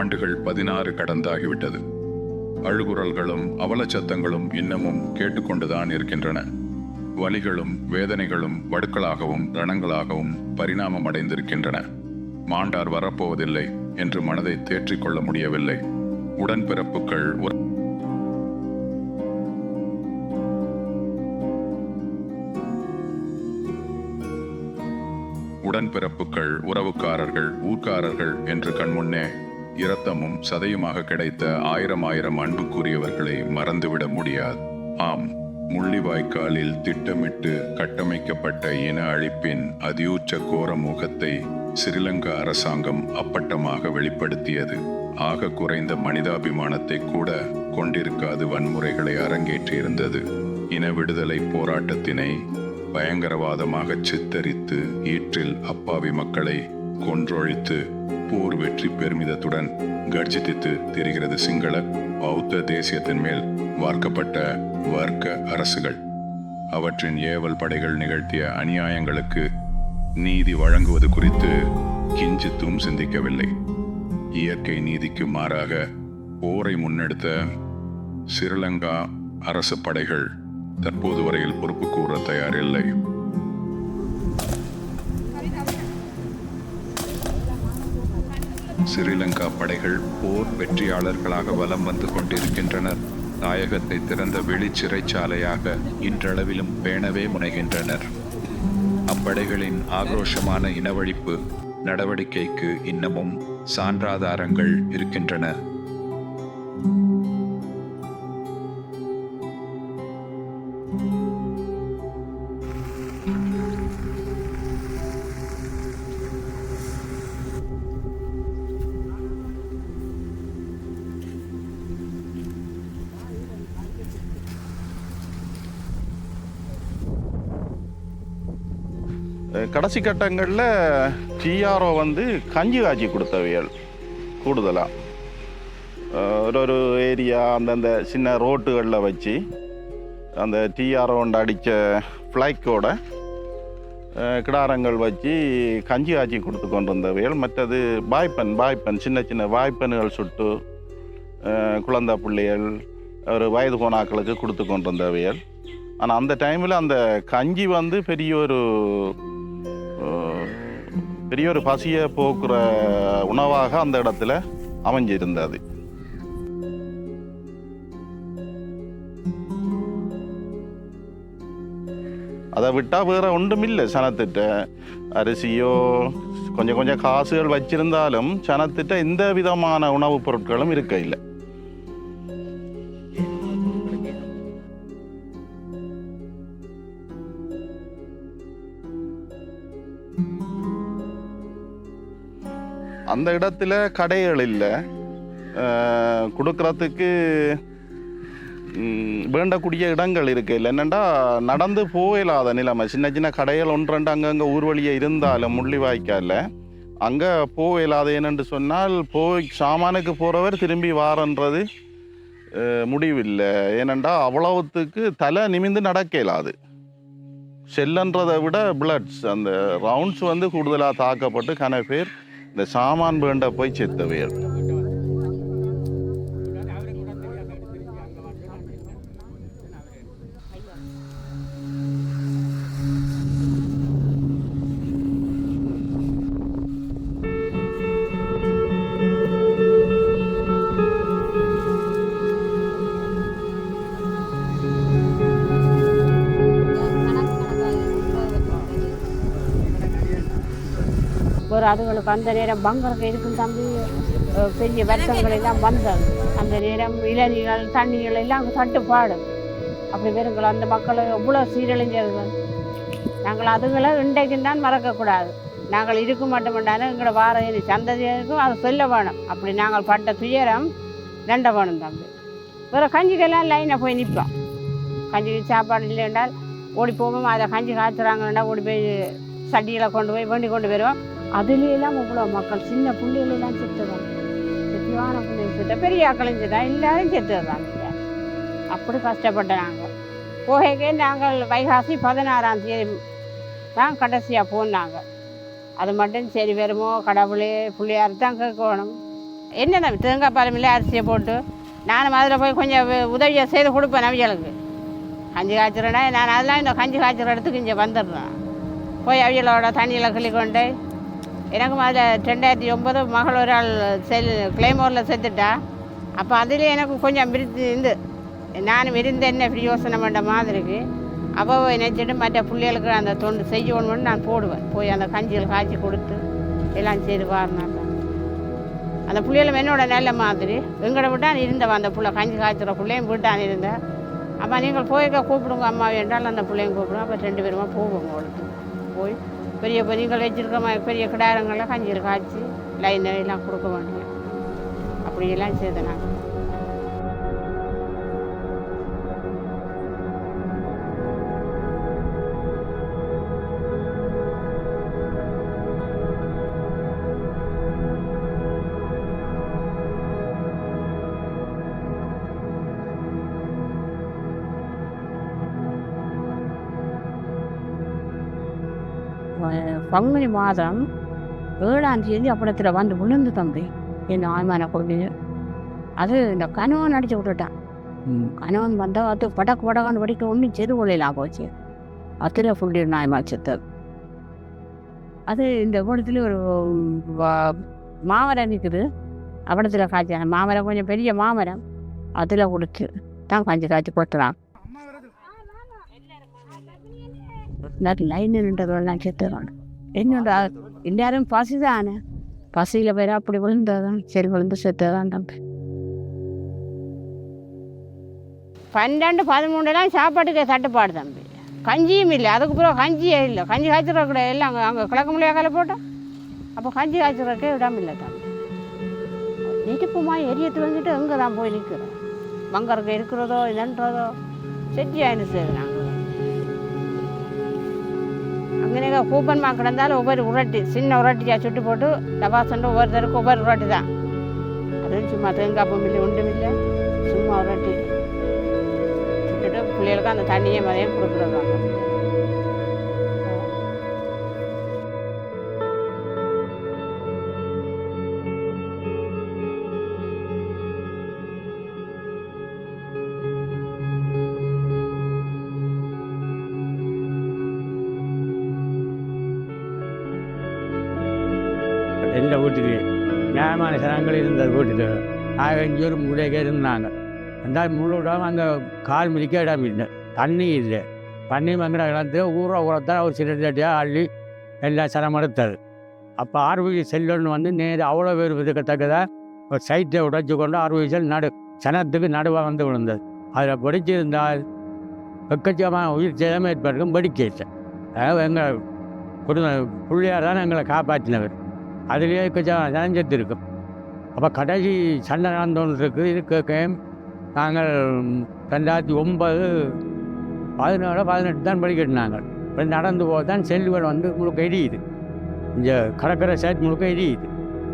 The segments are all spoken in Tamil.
ஆண்டுகள் பதினாறு கடந்தாகிவிட்டது. அழுகுரல்களும் அவலச்சத்தங்களும் இன்னமும் கேட்டுக்கொண்டுதான் இருக்கின்றன. வலிகளும் வேதனைகளும் வடுக்களாகவும் ரணங்களாகவும் பரிணாமம் அடைந்திருக்கின்றன மாண்டார் வரப்போவதில்லை என்று மனதை தேற்றிக் கொள்ள முடியவில்லை. உடன்பிறப்புகள் உடன்பிறப்புகள் உறவுக்காரர்கள் ஊர்க்காரர்கள் என்று கண்முன்னே இரத்தமும் சதையுமாக கிடைத்த ஆயிரம் ஆயிரம் அன்புக்குரியவர்களை மறந்துவிட முடியாது. ஆம் முள்ளிவாய்க்காலில் திட்டமிட்டு கட்டமைக்கப்பட்ட இன அழிப்பின் அதியூச்ச கோர முகத்தை சிறிலங்கா அரசாங்கம் அப்பட்டமாக வெளிப்படுத்தியது. ஆக குறைந்த மனிதாபிமானத்தை கூட கொண்டிருக்காது வன்முறைகளை அரங்கேற்றியிருந்தது. இன விடுதலை போராட்டத்தினை பயங்கரவாதமாக சித்தரித்து ஈற்றில் அப்பாவி மக்களை கொன்றொழித்து போர் வெற்றி பெருமிதத்துடன் கர்ஜித்து தெரிகிறது சிங்கள பௌத்த தேசியத்தின் மேல் வார்க்கப்பட்ட வர்க்க அரசுகள். அவற்றின் ஏவல் படைகள் நிகழ்த்திய அநியாயங்களுக்கு நீதி வழங்குவது குறித்து கிஞ்சித்தும் சிந்திக்கவில்லை. இயற்கை நீதிக்கு மாறாக போரை முன்னெடுத்த சிறிலங்கா அரசு படைகள் தற்போது வரையில் பொறுப்பு கூற தயாரில்லை. சிறிலங்கா படைகள் போர் வெற்றியாளர்களாக வலம் வந்து கொண்டிருக்கின்றனர். தாயகத்தை திறந்த வெளி சிறைச்சாலையாக இன்றளவிலும் பேணவே முனைகின்றனர். அப்படைகளின் ஆக்ரோஷமான இனவழிப்பு நடவடிக்கைக்கு இன்னமும் சான்றாதாரங்கள் இருக்கின்றன. கடைசி கட்டங்களில் டிஆர்ஓ வந்து கஞ்சி காய்ச்சி கொடுத்தவையல் கூடுதலாக ஒரு ஒரு ஏரியா அந்தந்த சின்ன ரோட்டுகளில் வச்சு அந்த டிஆர்ஓ அடித்த ஃப்ளைக்கோட கிடாரங்கள் வச்சு கஞ்சி காய்ச்சி கொடுத்து கொண்டு மற்றது வாய்ப்பன் வாய்ப்பன் சின்ன சின்ன வாய்ப்பன்கள் சுட்டு குழந்த குழந்தை பிள்ளைகள் ஒரு வயது போனாக்களுக்கு கொடுத்து கொண்டு ஆனால் அந்த டைமில் அந்த கஞ்சி வந்து பெரிய ஒரு பெரிய ஒரு பசியை போக்குற உணவாக அந்த இடத்துல அமைஞ்சிருந்தது. அதை விட்டால் வேற ஒன்றும் இல்லை சனத்திட்ட. அரிசியோ கொஞ்சம் கொஞ்சம் காசுகள் வச்சிருந்தாலும் சனத்திட்ட எந்த விதமான உணவுப் பொருட்களும் இருக்க இல்லை. அந்த இடத்துல கடைகள் இல்லை. கொடுக்கறதுக்கு வேண்டக்கூடிய இடங்கள் இருக்குது இல்லை என்னென்னா நடந்து போயிடாத நிலைமை. சின்ன சின்ன கடைகள் ஒன்று ரெண்டு அங்கங்கே ஊர்வழியே இருந்தாலும் முள்ளிவாய்க்கால அங்கே போயிடாத ஏனென்று சொன்னால் போய் சாமானுக்கு போகிறவர் திரும்பி வாரன்றது முடிவில்லை. ஏனெண்டா அவ்வளவுத்துக்கு தலை நிமிந்து நடக்க இயலாது செல்லன்றதை விட பிளட்ஸ் அந்த ரவுண்ட்ஸ் வந்து கூடுதலாக தாக்கப்பட்டு கன பேர் இந்த சாமான் வேண்ட போய் செத்தவையல். அதுகளுக்கு அந்த நேரம் பங்கருக்கு இருக்கும் தம்பி. பெரிய வருத்தங்கள் எல்லாம் வந்தது. அந்த நேரம் இளநீர்கள் தண்ணிகள் எல்லாம் தட்டுப்பாடு அப்படி வெறுங்கள் அந்த மக்களை எவ்வளோ சீரழிஞ்சது. நாங்கள் அதுகளை இன்றைக்கும் தான் மறக்கக்கூடாது. நாங்கள் இருக்க மாட்டோம்டாலும் எங்களோட வார இனி சந்ததியருக்கும் அதை சொல்ல வேணும். அப்படி நாங்கள் பட்ட துயரம் ரெண்ட வேணும் தம்பி. வேறு கஞ்சிக்கெல்லாம் லைனை போய் நிற்போம் கஞ்சிக்கு சாப்பாடு இல்லை என்றால் ஓடி போவோம் அதை கஞ்சி காய்ச்சுறாங்கன்னா ஓடி போய் சட்டியில் கொண்டு போய் வேண்டி கொண்டு வருவோம். அதுலேயெல்லாம் இவ்வளோ மக்கள் சின்ன பிள்ளைகளெல்லாம் செத்துதான் செத்துவான பிள்ளைங்க செத்த பெரிய ஆக்களும் செத்தான் எல்லாரும் செத்துதான் அப்படி கஷ்டப்பட்ட நாங்கள் போகைக்கே நாங்கள் வைகாசி பதினாறாம் தேதி தான் கடைசியாக போனாங்க. அது மட்டும் சரி வருமோ கடவுளே பிள்ளையார் தான் கேட்கணும். என்னென்ன தேங்காய் பாலம் அரிசியை போட்டு. நானும் அதில் போய் கொஞ்சம் உதவியை செய்து கொடுப்பேன் அவியலுக்கு. கஞ்சி காய்ச்சிறேன்னா நான் அதெல்லாம் இந்த கஞ்சி காய்ச்சிற இடத்துக்கு இங்கே வந்துடுறேன். போய் அவியலோட தண்ணியில் கிளிக்கொண்டு கொண்டு எனக்கும் அதில் ரெண்டாயிரத்தி ஒம்பது மகள் ஒரு ஆள் செல் கிளைமோரில் செத்துட்டா. அப்போ அதுலேயே எனக்கு கொஞ்சம் விருந்து இருந்து. நானும் விருந்து என்ன யோசனை பண்ண மாதிரிக்கு அப்போ நினச்சிட்டு மற்ற பிள்ளைகளுக்கு அந்த தொண்டு செய்யணும்னு நான் போடுவேன். போய் அந்த கஞ்சியில் காய்ச்சி கொடுத்து எல்லாம் செய்து பாருனாங்க அந்த பிள்ளைகளும் என்னோட நல்ல மாதிரி. எங்கட விட்டான் இருந்தவன் அந்த பிள்ளை. கஞ்சி காய்ச்சுற பிள்ளையும் விட்டான் இருந்தேன் அப்போ நீங்கள் போய்க்க கூப்பிடுங்க அம்மா என்றால் அந்த பிள்ளையும் கூப்பிடுவோம். அப்போ ரெண்டு பேருமா போவோம் உங்களுக்கு போய் பெரிய பெரிய வச்சுருக்க பெரிய கிடாரங்கள்லாம் கஞ்சியில் காய்ச்சி லைன் எல்லாம் கொடுக்க வேண்டிய அப்படியெல்லாம் செய்தேன் நாங்கள் பங்குனி மாதம் ஏழாம் தேதி அப்படத்தில் வந்து விழுந்து தம்பி என் ஆய்மான கொண்டு அது இந்த கணவன் அடிச்சு விட்டுட்டான். கணவன் வந்தால் அது படக்கு படகான்னு படிக்க ஒன்றும் செது கொள்ளையிலாம் போச்சு. அத்திர புள்ளி நாயமா செத்தது அது இந்த கூடத்துல ஒரு மாமரம் நிற்குது அப்படத்தில் காய்ச்சான மாமரம் கொஞ்சம் பெரிய மாமரம். அதில் கொடுத்து தான் காய்ச்சி காய்ச்சி கொட்டுறான் லைன் நின்றதெல்லாம் செத்துறான் என்னோட എല്ലാവരും പസിതാണ് പസിയിൽ பசியில் അപ്പടി அப்படி ശരി சரி விழுந்து செத்ததான் தம்பி பன்னெண்டு பதிமூணுலாம் சாப்பாட்டுக்கு தட்டுப்பாடு தம்பி. கஞ்சியும் இல்லை. அதுக்கு பிறகு கஞ்சியே இல்லை. கஞ்சி காய்ச்சிட கூட எல்லாம் அங்கே அங்கே கிழக்கு முடியாக்கால போட்டோம். அப்போ கஞ்சி காய்ச்சிடக்கே விடாமல் இல்லை தம்பி. நெருப்புமா எரியத்து வந்துட்டு எங்கே தான் போய் நிற்கிறோம்? மங்கருக்கு இருக்கிறதோ என்னன்றதோ செட்டி சரி நாங்கள் கூப்பன்மா கிடந்தாலும் ஒவ்வொரு உரட்டி சின்ன உரட்டியாக சுட்டு போட்டு டபாசண்டு ஒவ்வொருத்தருக்கு ஒவ்வொரு உரட்டி தான். அது சும்மா தேங்காய் பூமியில் ஒன்றும் இல்லை சும்மா உரட்டி. சுட்டுட்டு பிள்ளைகளுக்கு அந்த தண்ணியை மதையும் கொடுக்குறது நியாயமான ஜனங்கள் இருந்த வீட்டில் நாகஞ்சூர் முறையாக இருந்தாங்க. அந்த முழுவிடாமல் அங்கே கால் மிதிக்க இடம் இல்லை. தண்ணி இல்லை. தண்ணி மங்கிற இடத்துல ஊற ஊறத்தான் ஒரு சில தட்டியாக அள்ளி எல்லாம் சனம் அப்போ ஆர்வீசி செல்லுன்னு வந்து நேரு அவ்வளோ பேர் இருக்கத்தக்கதாக ஒரு சைட்டை உடைச்சு கொண்டு ஆர்வீசல் செல் நடு சனத்துக்கு நடுவாக வந்து விழுந்தது. அதில் படிச்சிருந்தால் எக்கச்சக்கமான உயிர் சேதம் ஏற்பட்டிருக்கும் படிக்கேச்சு அதாவது எங்கள் குடும்ப பிள்ளையார் தான் எங்களை காப்பாற்றினவர். அதுலேயே கொஞ்சம் சனஞ்சத்து இருக்கும். அப்போ கடைசி சண்டை நடந்தோன்னு இருக்குது இது நாங்கள் ரெண்டாயிரத்தி ஒன்பது பதினேழு பதினெட்டு தான் படிக்கட்டு நாங்கள். இப்போ நடந்து போக தான் செல்லுவல் வந்து முழுக்க எரியுது. இங்கே கடற்கரை சைட் முழுக்க எரியுது.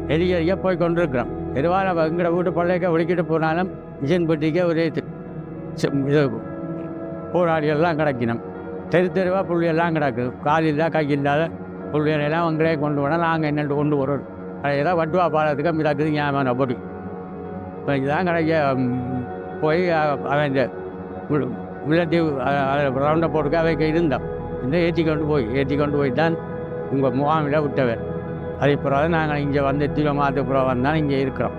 எரிய எரிய போய் கொண்டிருக்கிறோம். எதுவாக எங்கட வீட்டு பிள்ளைக்க ஒழிக்கிட்டு போனாலும் மிஷின் பெட்டிக்கே ஒரே இது. போராளிகள்லாம் எல்லாம் தெரு தெருவாக புள்ளியெல்லாம் கிடக்குது கால் இல்லை கை இல்லாத புள்ளியெல்லாம் அவங்களே கொண்டு போனால் நாங்கள் என்னென்று கொண்டு வரோம் ஏதாவது வட்டுவா பாலத்துக்கு மிதாக்குது ஞாபகம் போட்டு இப்போ இதுதான் கிடைக்க போய் அவன் இந்த முல்லத்தீவு ரவுண்டை போட்டுக்க அவைக்கு இருந்தோம் இந்த ஏற்றி கொண்டு போய் ஏற்றி கொண்டு போய் தான் உங்கள் முகாமில் விட்டவர் அது பிறகு நாங்கள் இங்கே வந்து தீவிரமாத்து பிறகு வந்தால் இங்கே இருக்கிறோம்.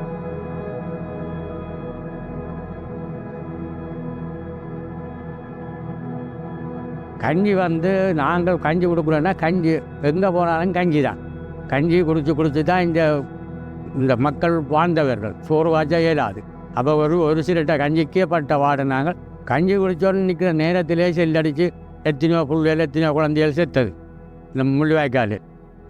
கஞ்சி வந்து நாங்கள் கஞ்சி கொடுக்குறோன்னா கஞ்சி எங்கே போனாலும் கஞ்சி தான் கஞ்சி குடித்து குடித்து தான் இந்த இந்த மக்கள் வாழ்ந்தவர்கள். சோறு வாச்சா இயலாது. அப்போ ஒரு ஒரு சிலட்ட கஞ்சிக்கே பட்ட வாடினாங்க கஞ்சி குடித்தோன்னு நிற்கிற நேரத்திலே செல்லடிச்சு எத்தனையோ புள்ளைகள் எத்தனையோ குழந்தைகள் செத்தது. இந்த முள்ளிவாய்க்கால்.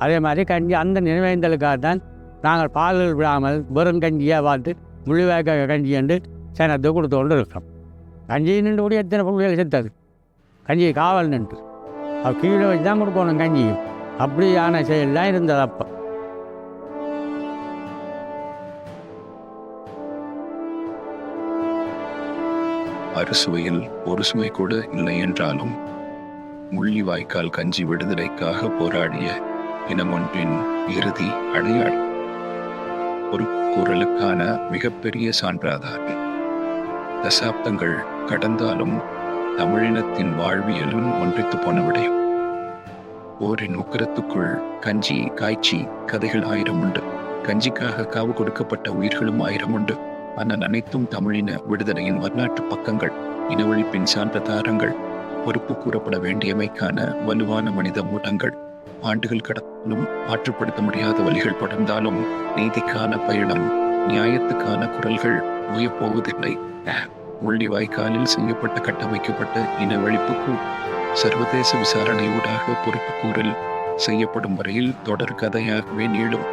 அதே மாதிரி கஞ்சி அந்த நினைவேந்தலுக்காக தான் நாங்கள் பால்கள் விடாமல் வெறும் கஞ்சியாக பார்த்து முள்ளிவாய்க்கால் கஞ்சி என்று சேனத்தை கொடுத்து கொண்டு இருக்கோம் கஞ்சி நின்று கூட எத்தனை புள்ளைகள் செத்தது. கஞ்சி காவல் நின்று. அது கீழே வச்சு தான் கொடுக்கணும் கஞ்சியும் அப்படியான செயல்லாம் இருந்தது அப்போ. அறுசுவையில் ஒரு சுவை கூட இல்லை என்றாலும் முள்ளிவாய்க்கால் கஞ்சி விடுதலைக்காக போராடிய இனமொன்றின் இறுதி அடையாளம். ஒரு குரலுக்கான மிகப்பெரிய சான்றாதார்கள் தசாப்தங்கள் கடந்தாலும் தமிழினத்தின் வாழ்வியலும் ஒன்றித்து போன விடையும். ஓரின் உக்கரத்துக்குள் கஞ்சி காய்ச்சி கதைகள் ஆயிரம் உண்டு. கஞ்சிக்காக காவு கொடுக்கப்பட்ட உயிர்களும் ஆயிரம் உண்டு. ஆனால் அனைத்தும் தமிழின விடுதலையின் வரலாற்று பக்கங்கள் இனவழிப்பின் சான்ற தாரங்கள் பொறுப்பு கூறப்பட வேண்டியமைக்கான வலுவான மனித மூலங்கள் ஆண்டுகள் கடந்தாலும் மாற்றுப்படுத்த முடியாத வழிகள் தொடர்ந்தாலும் நீதிக்கான பயணம் நியாயத்துக்கான குரல்கள் ஓயப்போவதில்லை முள்ளிவாய்க்காலில் செய்யப்பட்ட கட்டமைக்கப்பட்ட இனவழிப்புக்கு சர்வதேச விசாரணை ஊடாக பொறுப்பு கூறல் செய்யப்படும் வரையில் தொடர் கதையாகவே நீளும்.